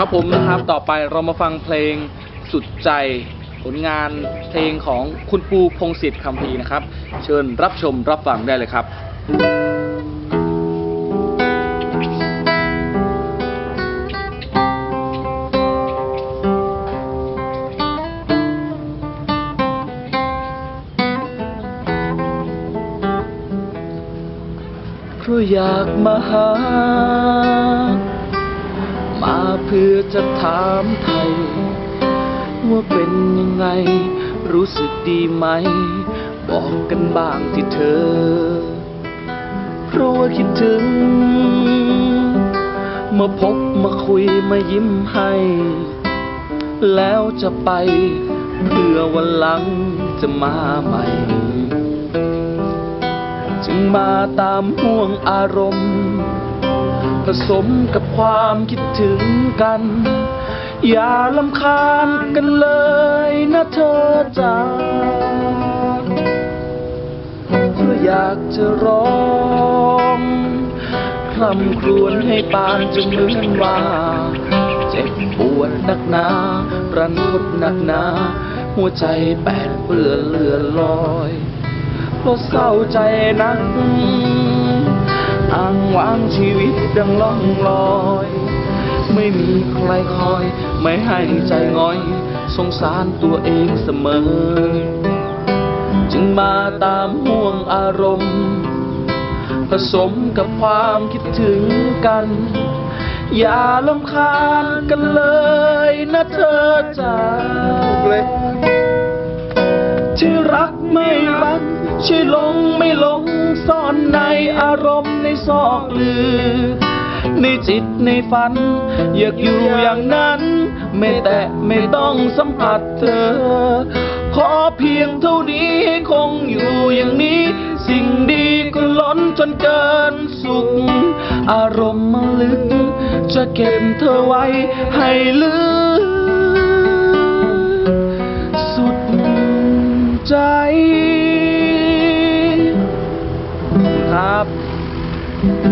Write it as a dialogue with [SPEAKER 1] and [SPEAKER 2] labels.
[SPEAKER 1] ครับผมนะครับต่อไปเรามาฟังเพลงสุดใจผลงานเพลงของคุณปูพงศิษฐ์คำพีนะครับ เชิญรับชมรับฟังได้เลยครับ เพราะอยากมาหา เพื่อจะถามไทย ว่าเป็นยังไง รู้สึกดีไหม บอกกันบ้างที่เธอ เพราะว่าคิดถึง มาพบมาคุยมายิ้มให้ แล้วจะไปเพื่อวันหลังจะมาใหม่ จึงมาตามห่วงอารมณ์ ผสมกับความคิดถึงกัน อย่าลำคาญกันเลยนะเธอจ้าเพราะอยากจะร้องคลำครวญให้ปานจนเหมือนว่า เจ็บปวดหนักหนารันทดหนักหนา หัวใจแปดเปื้อนเลือนลอย เพราะเศร้าใจนัก อ้างว้างชีวิตดังล่องลอย ไม่มีใครคอย ไม่ให้ใจง้อย สงสารตัวเองเสมอ จึงมาตามห่วงอารมณ์ ผสมกับความคิดถึงกัน อย่าลำคาญกันเลยนะเธอจ้าที่รักไม่รักช่วยหลงไม่หลงซ่อนในอารมณ์ ในซอกลือ ในจิตในฝัน อยากอยู่อย่างนั้น ไม่แตะไม่ต้องสัมผัสเธอ ขอเพียงเท่านี้คงอยู่อย่างนี้ สิ่งดีก็ล้นจนเกินสุข อารมณ์ลึก จะเก็บเธอไว้ให้ลึก Thank you.